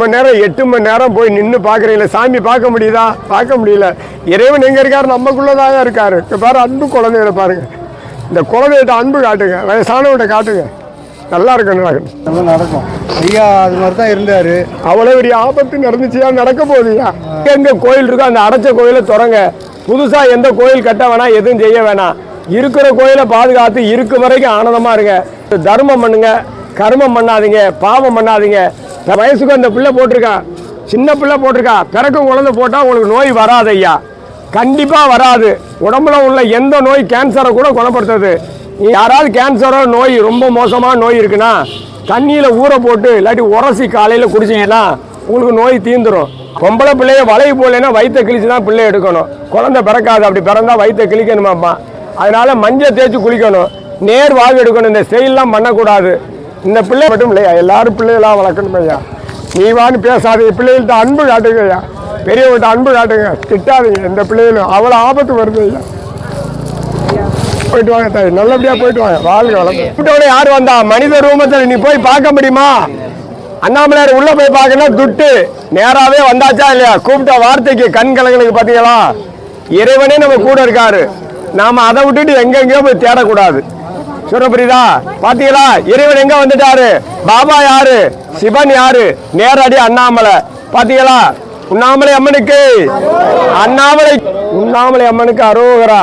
மணி நேரம் எட்டு மணி நேரம் போய் நின்று பார்க்குறீங்களா சாமி பார்க்க முடியுதா? பார்க்க முடியல. இறைவன் எங்கே இருக்காரு? நமக்குள்ளதாக இருக்காரு. இப்போ பாரு அன்பு குழந்தைகளை பாருங்க. இந்த குழந்தைகிட்ட அன்பு காட்டுங்க. வயசானவங்கிட்ட காட்டுங்க. நல்லா இருக்கணும் நல்லா நடக்கும். ஐயா அது மாதிரி தான் இருந்தார். அவ்வளோ பெரிய ஆபத்து நடந்துச்சியா? நடக்க போகுதுயா? எங்க கோயில் இருக்கோ அந்த அடைச்ச கோயிலை திறங்க. புதுசா எந்த கோயில் கட்ட வேணாம் எதுவும் செய்ய வேணாம். இருக்கிற கோயிலை பாதுகாத்து இருக்கும் வரைக்கும் ஆனந்தமா இருங்க. தர்மம் பண்ணுங்க. கர்மம் பண்ணாதீங்க. பாவம் பண்ணாதீங்க. வயசுக்கு அந்த பிள்ளை போட்டிருக்கா சின்ன பிள்ளை போட்டிருக்கா பிறக்கும் குழந்தை போட்டால் உங்களுக்கு நோய் வராது ஐயா கண்டிப்பாக வராது. உடம்புல உள்ள எந்த நோய் கேன்சரை கூட குணப்படுத்துறது நீ யாராவது கேன்சரோ நோய் ரொம்ப மோசமான நோய் இருக்குன்னா தண்ணியில் ஊற போட்டு இல்லாட்டி உரசி காலையில் குடிச்சீங்கன்னா உங்களுக்கு நோய் தீந்துடும் பொம்பளை பிள்ளைய வளைவு போலேன்னா வயிற்ற கிழிச்சு தான் பிள்ளை எடுக்கணும். குழந்தை பிறக்காது அப்படி பிறந்தால் வயிற்ற கிழிக்கணுமாப்பா அதனால் மஞ்சள் தேய்ச்சி குளிக்கணும். நேர் வாழ்வு எடுக்கணும். இந்த செயல்லாம் பண்ணக்கூடாது. இந்த பிள்ளை மட்டும் இல்லையா? எல்லாரும் பிள்ளைகளாம் வளர்க்கணும் ஐயா. நீ வான்னு பேசாதீங்க பிள்ளைகள்கிட்ட அன்பு காட்டுங்க ஐயா. பெரியவங்கள்ட்ட அன்பு காட்டுங்க. திட்டாதீங்க. இந்த பிள்ளைகளும் அவ்வளோ ஆபத்து வருது ஐயா. போயிட்டு வாங்க தாய். நல்லபடியாக போயிட்டு வாங்க. வாழ்க வளர்ந்து கூட்டோட யார் வந்தா? மனித ரூபத்தில் நீ போய் பார்க்க முடியுமா? அண்ணாமலையார் உள்ள போய் பார்க்கணும் துட்டு. நேராகவே வந்தாச்சா இல்லையா? கூப்பிட்ட வார்த்தைக்கு கண் கலங்களுக்கு பார்த்தீங்களா இறைவனே நம்ம கூட இருக்காரு. நாம அதை விட்டுட்டு எங்கெங்கயோ போய் தேடக்கூடாது. சொல்ல புரியுதா பாத்தீங்களா? இறைவன் எங்க வந்துட்டாரு? பாபா யாரு? சிவன் யாரு? நேரடி அண்ணாமலை. பாத்தீங்களா? உண்ணாமலை அம்மனுக்கு. அண்ணாமலை. உண்ணாமலை அம்மனுக்கு அரோகரா.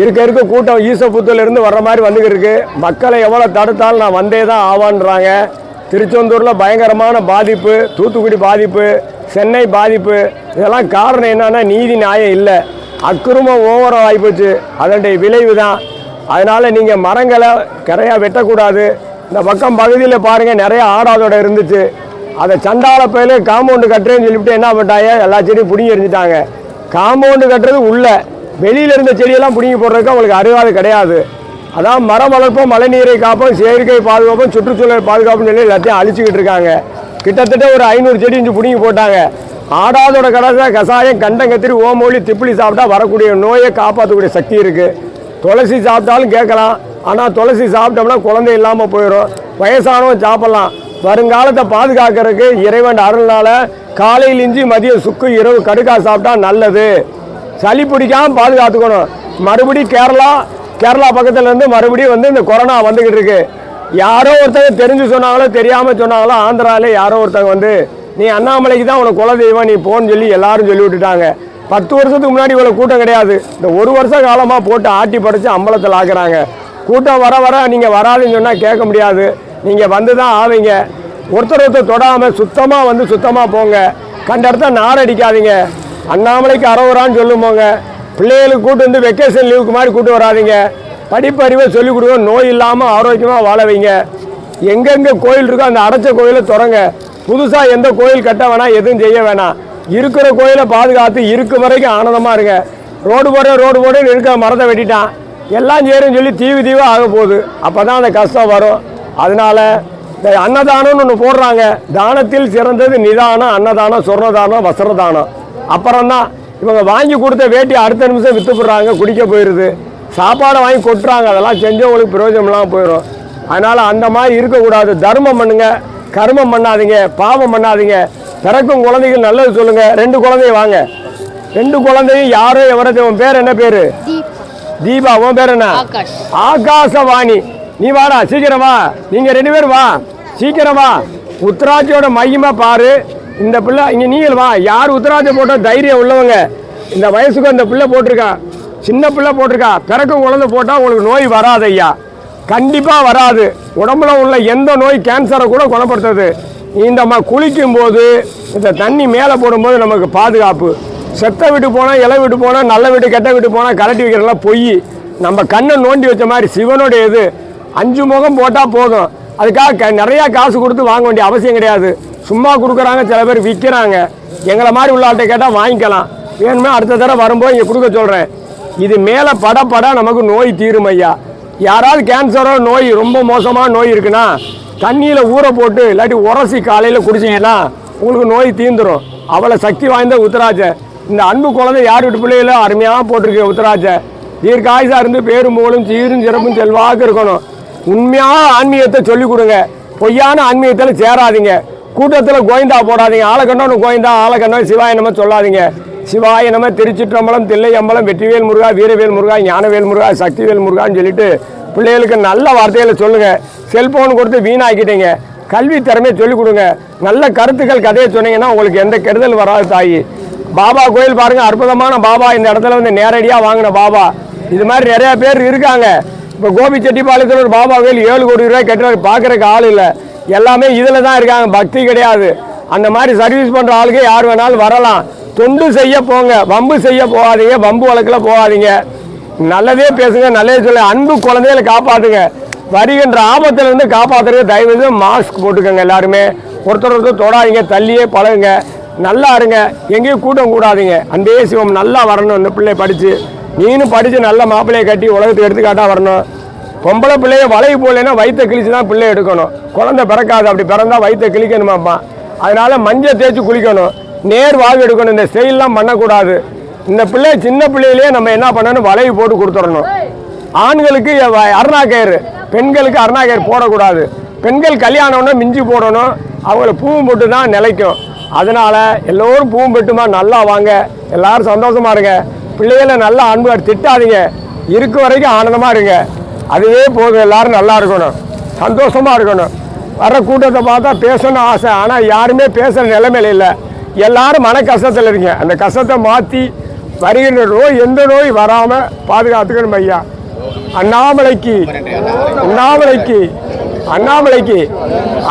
இருக்க இருக்க கூட்டம் ஈசபுத்தூர்ல இருந்து வர்ற மாதிரி வந்துகிட்டு இருக்கு. மக்களை எவ்வளவு தடுத்தாலும் நான் வந்தே தான் ஆவான்றாங்க. திருச்செந்தூர்ல பயங்கரமான பாதிப்பு தூத்துக்குடி பாதிப்பு சென்னை பாதிப்பு. இதெல்லாம் காரணம் என்னன்னா நீதி நியாயம் இல்லை. அக்கிரமம் ஓவரம் ஆகிப்போச்சு அதனுடைய விளைவு தான் அதனால் நீங்கள் மரங்களை நிறையா வெட்டக்கூடாது. இந்த பக்கம் பகுதியில் பாருங்கள் நிறைய ஆடாதோட இருந்துச்சு. அதை சண்டால பயில காம்பவுண்டு கட்டுறேன்னு சொல்லிவிட்டு என்ன பண்ணிட்டாங்க? எல்லா செடியும் பிடிங்கி எறிஞ்சிட்டாங்க. காம்பவுண்டு கட்டுறது உள்ள. வெளியில் இருந்த செடியெல்லாம் பிடுங்கி போடுறதுக்கு அவங்களுக்கு அறிவாது கிடையாது. அதான் மரம் வளர்ப்போம் மழைநீரை காப்போம் செயற்கை பாதுகாப்போம் சுற்றுச்சூழல் பாதுகாப்புன்னு சொல்லி எல்லாத்தையும் அழிச்சிக்கிட்டு இருக்காங்க. கிட்டத்தட்ட ஒரு ஐநூறு செடி இஞ்சி பிடுங்கி போட்டாங்க. ஆடாதோட கடைசியாக கசாயம் கண்டங்கத்திரி ஓமொழி திப்பிலி சாப்பிட்டா வரக்கூடிய நோயை காப்பாற்றக்கூடிய சக்தி இருக்குது துளசி சாப்பிட்டாலும் கேட்கலாம். ஆனால் துளசி சாப்பிட்டோம்னா குழந்தை இல்லாமல் போயிடும் வயசானவன் சாப்பிட்லாம். வருங்காலத்தை பாதுகாக்கிறதுக்கு இறைவன் அருள்னால காலையில் இஞ்சி மதியம் சுக்கு இரவு கடுக்கா சாப்பிட்டா நல்லது. சளி பிடிக்காம பாதுகாத்துக்கணும். மறுபடியும் கேரளா கேரளா பக்கத்துலேருந்து மறுபடியும் வந்து இந்த கொரோனா வந்துக்கிட்டு இருக்கு. யாரோ ஒருத்தங்க தெரிஞ்சு சொன்னாங்களோ தெரியாமல் சொன்னாங்களோ ஆந்திராவில் யாரோ ஒருத்தங்க வந்து நீ அண்ணாமலைக்கு தான் உனக்கு குலதெய்வம் நீ போன்னு சொல்லி எல்லாரும் சொல்லி விட்டுட்டாங்க. பத்து வருஷத்துக்கு முன்னாடி இவ்வளோ கூட்டம் கிடையாது. இந்த ஒரு வருஷ காலமாக போட்டு ஆட்டி படைச்சு அம்பலத்தில் ஆக்குறாங்க. கூட்டம் வர வர நீங்கள் வராதுன்னு சொன்னால் கேட்க முடியாது. நீங்கள் வந்து தான் ஆவீங்க. ஒருத்தர் ஒருத்தர் தொடாமல் சுத்தமாக வந்து சுத்தமாக போங்க. கண்ட இடத்த நாரடிக்காதீங்க அண்ணாமலைக்கு அறவுறான்னு சொல்லும்போங்க. பிள்ளைகளுக்கு கூட்டு வந்து வெக்கேஷன் லீவுக்கு மாதிரி கூட்டு வராதீங்க. படிப்பறிவை சொல்லிக் கொடுங்க. நோய் இல்லாமல் ஆரோக்கியமாக வாழ வைங்க. எங்கெங்கே கோயில் இருக்கோ அந்த அடைச்ச கோயிலை திறங்க. புதுசாக எந்த கோயில் கட்ட வேணாம் எதுவும் செய்ய வேணாம். இருக்கிற கோயிலை பாதுகாத்து இருக்கு வரைக்கும் ஆனந்தமாக இருங்க. ரோடு போட ரோடு போட இருக்கிற மரத்தை வெட்டிட்டான். எல்லாம் சேரும் சொல்லி தீவு தீவாக ஆக போகுது. அப்போ தான் அந்த கஷ்டம் வரும். அதனால இந்த அன்னதானம்னு ஒன்று போடுறாங்க. தானத்தில் சிறந்தது நிதானம் அன்னதானம் சொர்ணதானம் வஸ்திரதானம். அப்புறம்தான் இவங்க வாங்கி கொடுத்த வேட்டி அடுத்த நிமிஷம் வித்து போடுறாங்க குடிக்க போயிடுது சாப்பாடை வாங்கி கொட்டுறாங்க. அதெல்லாம் செஞ்சவங்களுக்கு பிரயோஜனம்லாம் போயிடும் அதனால் அந்த மாதிரி இருக்கக்கூடாது. தர்மம் பண்ணுங்க. கர்மம் பண்ணாதீங்க. பாவம் பண்ணாதீங்க. பிறக்கும் குழந்தைகள் நல்லது சொல்லுங்க. ரெண்டு குழந்தைய வாங்க. ரெண்டு குழந்தையும் யாரோ எவரது உன் பேர் என்ன பேரு? தீபா. உன் பேர் என்ன? ஆகாசவாணி. நீ வாடா சீக்கிரம். வா நீங்க ரெண்டு பேரும் வா. சீக்கிரம். வா உத்தராட்சியோட மையமா பாரு. இந்த பிள்ளை இங்க நீங்கள் வா. யார் உத்தராட்சி போட்ட தைரியம் உள்ளவங்க? இந்த வயசுக்கு அந்த பிள்ளை போட்டிருக்கான் சின்ன பிள்ளை போட்டிருக்கா. பிறக்கும் குழந்தை போட்டா உங்களுக்கு நோய் வராது ஐயா. கண்டிப்பா வராது. உடம்புல உள்ள எந்த நோய் கேன்சரை கூட குணப்படுத்துது. இந்த குளிக்கும் போது இந்த தண்ணி மேலே போடும்போது நமக்கு பாதுகாப்பு. செத்த வீட்டு போனால் இலை வீட்டு போனால் நல்ல வீட்டு கெட்ட வீட்டு போனால் கலட்டி வைக்கிறதெல்லாம் பொய். நம்ம கண்ணை நோண்டி வச்ச மாதிரி சிவனுடைய இது. அஞ்சு முகம் போட்டால் போதும். அதுக்காக க- நிறையா காசு கொடுத்து வாங்க வேண்டிய அவசியம் கிடையாது. சும்மா கொடுக்குறாங்க சில பேர் விற்கிறாங்க எங்களை மாதிரி உள்ள ஆட்டை கேட்டால் வாங்கிக்கலாம். வேணுமே அடுத்த தடவை வரும்போது இங்கே கொடுக்க சொல்கிறேன் இது மேலே பட பட நமக்கு நோய் தீரும் ஐயா. யாராவது கேன்சரோ நோய் ரொம்ப மோசமான நோய் இருக்குன்னா தண்ணியில் ஊற போட்டு இல்லாட்டி உரசி காலையில் குடிச்சீங்கன்னா உங்களுக்கு நோய் தீந்துடும் அவ்வளோ சக்தி வாய்ந்த உத்தராஜ. இந்த அன்பு குழந்தை யார் வீட்டு பிள்ளைகளோ அருமையாக போட்டிருக்கு உத்தராஜ. தீர்க்காயுசா இருந்து பேரும் போலும் சீரும் சிறப்பும் செல்வாக இருக்கணும். உண்மையான ஆன்மீகத்தை சொல்லிக் கொடுங்க. பொய்யான ஆன்மீகத்தில் சேராதீங்க. கூட்டத்தில் கோயந்தா போடாதீங்க. ஆளக்கண்ணோன்னு கோயந்தா ஆளக்கண்ணோ சிவாய சொல்லாதீங்க. சிவாய நம்ம திருச்சிற்றம்பலம் தில்லையம்பலம் வெற்றிவேல் முருகா வீரவேல் முருகா ஞானவேல் முருகா சக்திவேல் முருகான்னு சொல்லிட்டு பிள்ளைகளுக்கு நல்ல வார்த்தைகளை சொல்லுங்கள் செல்ஃபோன் கொடுத்து வீணாக்கிட்டீங்க. கல்வி திறமையை சொல்லிக் கொடுங்க. நல்ல கருத்துக்கள் கதையை சொன்னீங்கன்னா உங்களுக்கு எந்த கெடுதல் வராது தாயி. பாபா கோயில் பாருங்கள் அற்புதமான பாபா. இந்த இடத்துல வந்து நேரடியாக வாங்கின பாபா. இது மாதிரி நிறையா பேர் இருக்காங்க. இப்போ கோபி செட்டிப்பாளையத்தில் ஒரு பாபா கோயில் ஏழு கோடி ரூபாய் கட்டுறாரு பார்க்கறதுக்கு ஆள் இல்லை. எல்லாமே இதில் தான் இருக்காங்க. பக்தி கிடையாது. அந்த மாதிரி சர்வீஸ் பண்ணுற ஆளுக்கு யார் வேணாலும் வரலாம். தொண்டு செய்ய போங்க. வம்பு செய்ய போகாதீங்க. வம்பு வழக்கில் போகாதீங்க. நல்லதே பேசுங்க நல்லதே சொல்ல. அன்பு குழந்தைகளை காப்பாற்றுங்க வருகின்ற ஆபத்துலேருந்து காப்பாற்றுறது தயவு மாஸ்க் போட்டுக்கோங்க எல்லாருமே. ஒருத்தர் ஒருத்தர் தொடாதீங்க தள்ளியே பழகுங்க. நல்லா இருங்க. எங்கேயும் கூட்டம் கூடாதீங்க. அன்பே சிவம் நல்லா வரணும். இந்த பிள்ளை படித்து நீனும் படித்து நல்ல மாப்பிள்ளையை கட்டி உலகத்துக்கு எடுத்துக்காட்டாக வரணும். பொம்பளை பிள்ளைய வளைவு போகலைன்னா வயிற்ற கிழிச்சு தான் பிள்ளை எடுக்கணும். குழந்தை பிறக்காது. அப்படி பிறந்தா வயிற்ற கிழிக்கணுமாப்பா அதனால் மஞ்சள் தேய்ச்சி குளிக்கணும். நேர் வாழ்வு எடுக்கணும் இந்த செயல்லாம் பண்ணக்கூடாது. இந்த பிள்ளை சின்ன பிள்ளையிலேயே நம்ம என்ன பண்ணணும்? வளைவு போட்டு கொடுத்துடணும். ஆண்களுக்கு அருணா கயிறு பெண்களுக்கு அருணா கயிறு போடக்கூடாது. பெண்கள் கல்யாணம்னா மிஞ்சி போடணும். அவங்கள பூவும் போட்டு தான் நிலைக்கும். அதனால் எல்லோரும் பூவும் பெட்டுமா நல்லா வாங்க. எல்லாரும் சந்தோஷமாக இருங்க. பிள்ளைகளை நல்லா அன்பு திட்டாதீங்க. இருக்க வரைக்கும் ஆனந்தமாக இருங்க. அதுவே போதும். எல்லாரும் நல்லா இருக்கணும். சந்தோஷமாக இருக்கணும். வர கூட்டத்தை பார்த்தா பேசணும்னு ஆசை. ஆனால் யாருமே பேசுகிற நிலைமையில இல்லை. எல்லாரும் மன கஷ்டத்தில் இருக்கீங்க. அந்த கஷ்டத்தை மாற்றி வருகின்ற நோய் எந்த நோய் வராமல் பாதுகாத்துக்கணும் ஐயா. அண்ணாமலைக்கு அண்ணாமலைக்கு அண்ணாமலைக்கு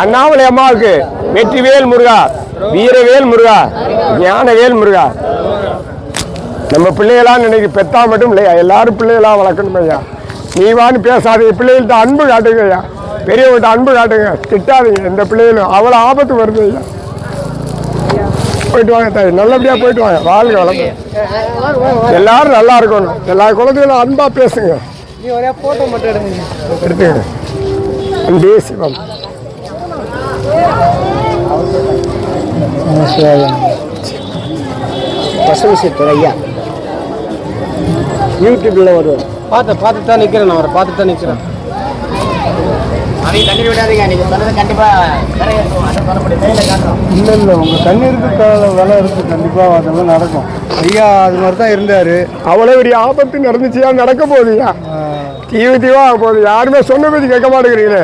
அண்ணாமலை அம்மாவுக்கு வெற்றிவேல் முருகா வீரவேல் முருகா ஞானவேல் முருகா. நம்ம பிள்ளைகளாம் நினைக்க பெத்தா மட்டும் இல்லையா? எல்லாரும் பிள்ளைகளாக வளர்க்கணும் ஐயா. நீவான்னு பேசாதீங்க. பிள்ளைகள்கிட்ட அன்பு காட்டுங்க ஐயா. பெரியவங்கள்ட்ட அன்பு காட்டுங்க. திட்டாதீங்க. எந்த பிள்ளைகளும் அவ்வளோ ஆபத்து வருது ஐயா. போயிட்டு வாங்க தாய். நல்லபடியாக போயிட்டு வாங்க. வாழ்க வளர்ந்து எல்லாரும் நல்லா இருக்கணும். எல்லா குழந்தைகளும் அன்பாக பேசுங்க. நீ எடுத்துங்க அன்பே சிவம். ஐயா யூடியூப்ல வருவார் பார்த்து பார்த்து தான் நிற்கிறேன் நான். அவரை பார்த்து தான் நிற்கிறேன் அவங்க தண்ணி விடாதீங்க நீங்க சொன்னது கண்டிப்பா இல்லை இல்லை உங்கள் தண்ணீருக்கு க- விலை இருக்குது கண்டிப்பாக அதெல்லாம் நடக்கும். ஐயா அது மாதிரி தான் இருந்தார். அவ்வளோ பெரிய ஆபத்து நடந்துச்சியா? நடக்க போகுதுயா? தீவு தீவா ஆக போகுது. யாருமே சொன்ன பற்றி கேட்க மாட்டேங்கிறீங்களே.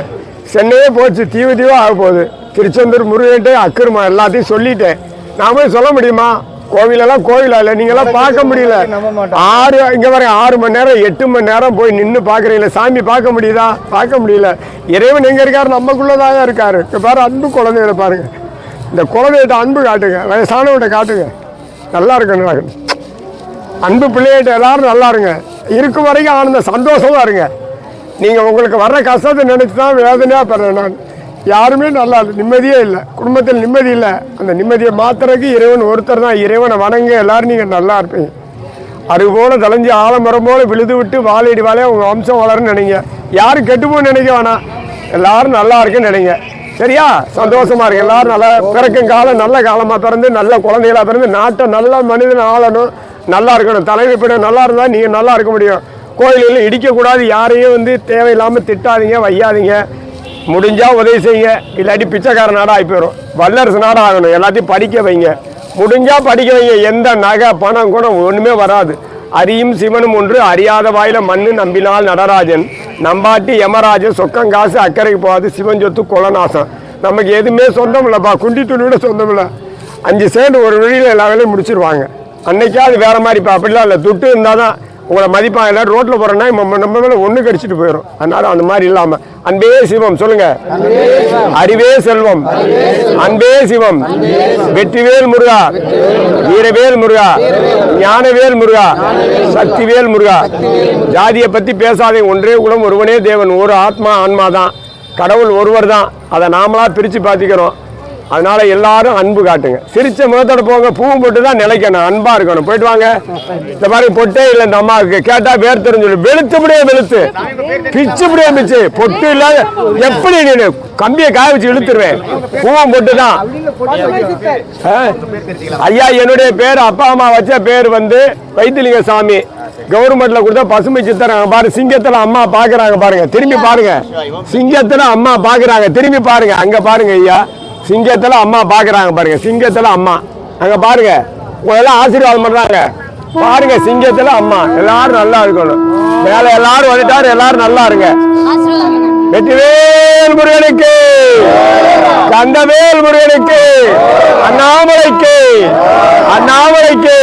சென்னையே போச்சு. தீவு தீவா ஆக போகுது. திருச்செந்தூர் முருகன்ட்டு அக்கிரமா எல்லாத்தையும் சொல்லிட்டேன். நான் போய் சொல்ல முடியுமா? கோவிலெல்லாம் கோவிலா இல்லை நீங்களாம் பார்க்க முடியல. ஆறு இங்கே வர ஆறு மணி நேரம் எட்டு மணி நேரம் போய் நின்று பார்க்குறீங்களே சாமி பார்க்க முடியுதா? பார்க்க முடியல. இறைவன் எங்கே இருக்காரு? நமக்குள்ளதான் இருக்காரு. இப்போ பாரு அன்பு குழந்தைகளை பாருங்க. இந்த குழந்தைகிட்ட அன்பு காட்டுங்க. வயசானவங்கிட்ட காட்டுங்க. நல்லா இருக்கணும் அன்பு பிள்ளைகிட்ட எல்லாரும் நல்லா இருங்க. இருக்கும் வரைக்கும் ஆனந்த சந்தோஷமா இருங்க. நீங்க உங்களுக்கு வர்ற கஷ்டத்தை நினைச்சு தான் வேதனையா பெறேன் நான். யாருமே நல்லா இல்லை நிம்மதியே இல்லை. குடும்பத்தில் நிம்மதி இல்லை. அந்த நிம்மதியை மாத்துறதுக்கு இறைவன் ஒருத்தர் தான். இறைவனை வணங்க எல்லாரும் நீங்கள் நல்லா இருப்பீங்க. அது போல தலைஞ்சு ஆலமரம் போல விழுது விட்டு வாழையடி வாழையா உங்கள் வம்சம் வளரும்னு நினைங்க. யாரும் கெட்டுப்போன்னு நினைக்க வேணாம் எல்லாரும் நல்லா இருக்குன்னு நினைங்க. சரியா? சந்தோஷமா இருக்கு. எல்லாரும் நல்லா பிறக்கும் காலம் நல்ல காலமாக பிறந்து நல்ல குழந்தைகளா பிறந்து நாட்டை நல்ல மனிதன் ஆளணும். நல்லா இருக்கணும். தலைமை நல்லா இருந்தால் நீங்கள் நல்லா இருக்க முடியும். கோயில்களில் இடிக்கக்கூடாது. யாரையும் வந்து தேவையில்லாமல் திட்டாதீங்க வையாதீங்க. முடிஞ்சால் உதவி செய்யுங்க இல்லாட்டி பிச்சைக்கார நாடாக ஆகி போயிடும் வல்லரசு நாடாக ஆகணும். எல்லாத்தையும் படிக்க வைங்க. முடிஞ்சால் படிக்க வைங்க. எந்த நகை பணம் கூட ஒன்றுமே வராது. அரியும் சிவனும் ஒன்று. அறியாத வாயில மண்ணு நம்பினால் நடராஜன். நம்பாட்டி யமராஜன். சொக்கம் காசு அக்கறைக்கு போகாது. சிவன் சொத்து குலநாசம். நமக்கு எதுவுமே சொந்தம் இல்லைப்பா. குண்டி துணியோட சொந்தம் இல்லை. அஞ்சு சேர்ந்து ஒரு வழியில் எல்லா வேலையும் முடிச்சிருவாங்க. அன்னைக்காவது வேற மாதிரிப்பா. அப்படிலாம் இல்லை. துட்டு இருந்தால் தான் உங்களை மதிப்பாங்க எல்லாம் ரோட்டில் போகிறோன்னா நம்ம நம்ம மேலே ஒன்று கடிச்சிட்டு போயிடும் அதனால அந்த மாதிரி இல்லாமல் அன்பே சிவம் சொல்லுங்க. அறிவே செல்வம். அன்பே சிவம். வெற்றிவேல் முருகா. வீரவேல் முருகா. ஞானவேல் முருகா. சக்திவேல் முருகா. ஜாதியை பற்றி பேசாதே ஒன்றே குலம் ஒருவனே தேவன். ஒரு ஆத்மா ஆன்மா தான் கடவுள் ஒருவர் தான் அதை நாமளா பிரித்து பார்த்துக்கிறோம். அதனால எல்லாரும் அன்பு காட்டுங்க. சிரிச்ச முகத்தோட போங்க பூவும் போட்டு தான் நிலைக்கணும். அன்பா இருக்கணும். போயிட்டு வாங்க. இந்த மாதிரி பொட்டே இல்லை இந்த அம்மாவுக்கு. கேட்டா பேர் தெரிஞ்சு வெளுத்துபடியே வெளுத்து பிச்சுபடியே பிச்சு பொட்டு இல்லாத எப்படி நீ கம்பியை காய வச்சு இழுத்துருவேன். பூவும் பொட்டு தான் ஆ? ஐயா என்னுடைய பேர் அப்பா அம்மா வச்ச பேர் வந்து வைத்திலிங்க சாமி. கவர்மெண்ட்ல கொடுத்தா பசுமை சித்தர் பாரு சிங்கத்துல அம்மா பாக்குறாங்க பாருங்க. திரும்பி பாருங்க. சிங்கத்துல அம்மா பாக்குறாங்க. திரும்பி பாருங்க. அங்க பாருங்க ஐயா. சிங்கத்தில் அம்மா பார்க்குறாங்க பாருங்க சிங்கத்தில் அம்மா. அங்கே பாருங்க எல்லாம் ஆசீர்வாதம் பண்ணுறாங்க பாருங்க சிங்கத்தில் அம்மா. எல்லாரும் நல்லா இருக்கணும். மேலே எல்லாரும் வந்துட்டாரு எல்லாரும் நல்லா இருங்க. வெற்றிவேல் முருகனுக்கு கந்தவேல் முருகனுக்கு அண்ணாமலைக்கு அண்ணாமலைக்கு.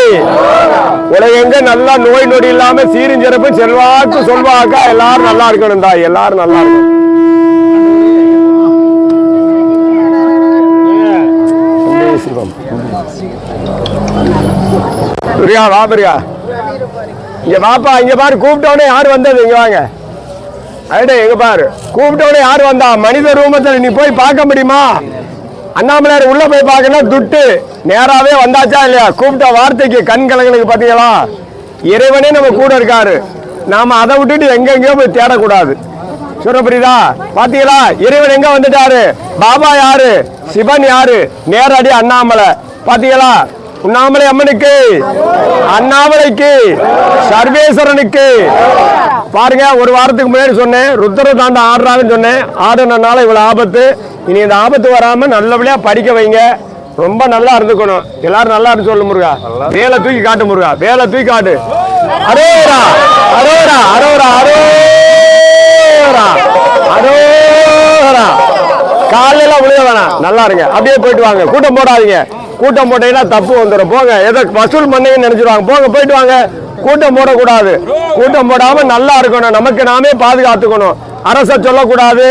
உலகெங்க நல்லா நோய் நொடி இல்லாம சீரும் சிறப்பு செல்வாக்கு சொல்வாக்கா எல்லாரும் நல்லா இருக்கணும் தாய் எல்லாரும் நல்லா இருக்கணும். அன்பே பிரியா வா பிரியா. இங்க வாப்பா இங்க பாரு கூப்பிட்டோடனே யார் வந்தது? இங்க வாங்க. அடே எங்க பாரு. கூப்பிட்டோடனே யார் வந்தா? மனித ரூபத்துல நீ போய் பார்க்க முடியுமா? அண்ணாமலையார் உள்ள போய் பார்க்கணும் துட்டு. நேராவே வந்தாச்சா இல்லையா? கூப்பிட்ட வார்த்தைக்கு கண் கலங்களுக்கு பாத்தீங்களா? இறைவனே நம்ம கூட இருக்காரு. நாம அதை விட்டுட்டு எங்கெங்கயோ போய் தேடக்கூடாது. சொல்ல புரியுதா? பாத்தீங்களா? இறைவன் எங்க வந்துட்டாரு? பாபா யாரு? சிவன் யாரு? நேரடி அண்ணாமலை. பாத்தீங்களா? உண்ணாமலை அம்மனுக்கு. அண்ணாமலைக்கு. சர்வேஸ்வரனுக்கு. பாருங்க ஒரு வாரத்துக்கு முன்னாடி சொன்னேன். ருத்ர தாண்ட ஆடுறாங்கன்னு சொன்னேன். ஆடுனனால இவ்வளவு ஆபத்து. இனி இந்த ஆபத்து வராம நல்லபடியா படிக்க வைங்க. ரொம்ப நல்லா இருந்துக்கணும். எல்லாரும் நல்லா இருந்து சொல்லு முருகா. வேலை தூக்கி காட்டு முருகா. வேலை தூக்கி காட்டு. அரோரா அரோரா. அரோரா. அரோரா. அரோரா. காலையில விழுக வேணாம். நல்லா இருங்க. அப்படியே போயிட்டு வாங்க. கூட்டம் போடாதீங்க. கூட்டம் போட்டீங்கன்னா தப்பு வந்துடும் போங்க. ஏதோ வசூல் பண்ணீங்கன்னு நினைச்சிருவாங்க. போங்க போயிட்டு வாங்க. கூட்டம் போடக்கூடாது. கூட்டம் போடாம நல்லா இருக்கணும். நமக்கு நாமே பாதுகாத்துக்கணும். அரச சொல்லக்கூடாது.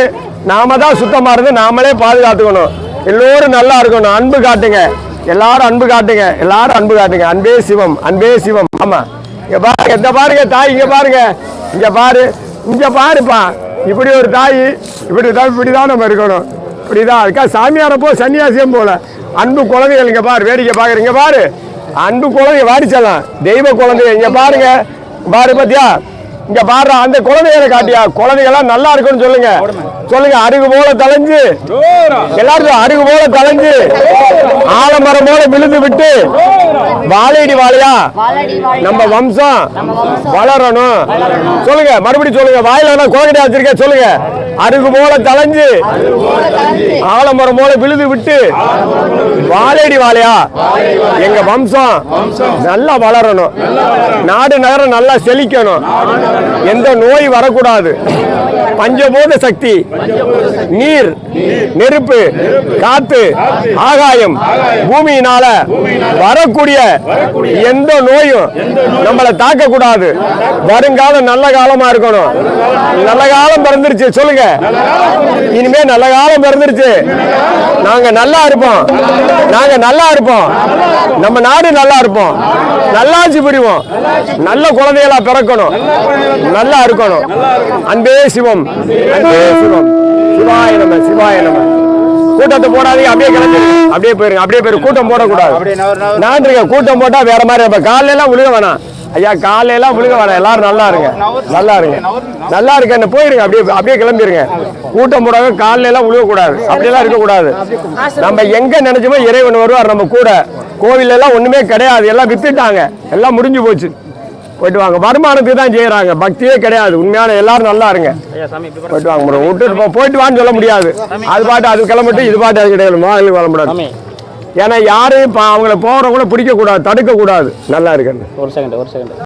நாம தான் சுத்தமா இருந்து நாமளே பாதுகாத்துக்கணும். எல்லோரும் நல்லா இருக்கணும். அன்பு காட்டுங்க. எல்லாரும் அன்பு காட்டுங்க. எல்லாரும் அன்பு காட்டுங்க. அன்பே சிவம். அன்பே சிவம். ஆமா. இங்க பாருங்க. இந்த பாருங்க தாய். இங்க பாருங்க. இங்க பாரு. இங்க பாருப்பா. இப்படி ஒரு தாய் இப்படி தான் இப்படிதான் நம்ம இருக்கணும். இப்படிதான் இருக்கா சாமியாரை போ சன்னியாசியம் போல. அன்பு குழந்தைகள் இங்க பாரு வேடிக்கை பாக்குறீங்க பாரு. அன்பு குழந்தைய வாடிச்சலாம். தெய்வ குழந்தைய இங்க பாருங்க. பாரு பாத்தியா? இங்க பாரு அந்த குழந்தைகளை காட்டியா? குழந்தைகள்லாம் நல்லா இருக்குன்னு சொல்லுங்க. சொல்லுங்க அருகு போல தலைஞ்சு எல்லாரும் அருகு போல தலைஞ்சு ஆலமரம் போல விழுந்து விட்டு வாழையடி வாழையா? நம்ம வம்சம் வளரணும். சொல்லுங்க மறுபடியும் சொல்லுங்க வாயில நான் வச்சிருக்க சொல்லுங்க. அருகு போல தலைஞ்சு ஆலமரம் போல விழுது விட்டு வாழையடி வாழையா? எங்க வம்சம் நல்லா வளரணும். நாடு நகரம் நல்லா செழிக்கணும். எந்த நோய் வரக்கூடாது. பஞ்சபூத சக்தி. நீர் நெருப்பு காத்து ஆகாயம் பூமியினால வரக்கூடிய எந்த நோயும் நம்மளை தாக்க கூடாது வருங்காலம் நல்ல காலமா இருக்கணும். நல்ல காலம் பிறந்துருச்சு சொல்லுங்க. இனிமே நல்ல காலம் பிறந்துருச்சு. நாங்க நல்லா இருப்போம். நாங்க நல்லா இருப்போம். நம்ம நாடு நல்லா இருப்போம். நல்லாச்சு புரிவோம். நல்ல குழந்தைகளா பிறக்கணும். நல்லா இருக்கணும். அன்பே சிவம். அன்பே சிவம். சிவாய நம சிவாய நம. கூட்டத்தை போடாதீங்க அப்படியே கிளம்பிடுங்க அப்படியே போயிருங்க அப்படியே போயிரு. கூட்டம் போடக்கூடாது. நான் இருக்கேன் கூட்டம் போட்டா வேற மாதிரி இருப்பேன். காலையில எல்லாம் விழுக வேணாம். ஐயா காலையில எல்லாம் விழுக வேணாம். எல்லாரும் நல்லா இருங்க. நல்லா இருங்க. நல்லா இருக்க போயிருங்க அப்படியே அப்படியே கிளம்பிருங்க கூட்டம் போடாத காலையில எல்லாம் விழுக கூடாது அப்படியெல்லாம் இருக்க கூடாது நம்ம எங்க நினைச்சோமோ இறைவன் வருவார் நம்ம கூட. கோவில் எல்லாம் ஒண்ணுமே கிடையாது. எல்லாம் வித்துட்டாங்க. எல்லாம் முடிஞ்சு போச்சு. போயிட்டு வாங்க. வருமானத்துக்கு தான் செய்யறாங்க. பக்தியே கிடையாது. உண்மையான எல்லாரும் நல்லா இருங்க. போயிட்டு வாங்க. bro. விட்டுட்டு போயிட்டு வான்னு சொல்ல முடியாது. அது பாட்டு அது கிளம்பிட்டு இது பாட்டு அது கிடையாது. மாதிரி கிளம்பிடாது ஏன்னா யாரையும் பா- அவங்கள போறவங்கள பிடிக்க கூடாது தடுக்க கூடாது நல்லா இருக்கு ஒரு செகண்ட் ஒரு செகண்ட்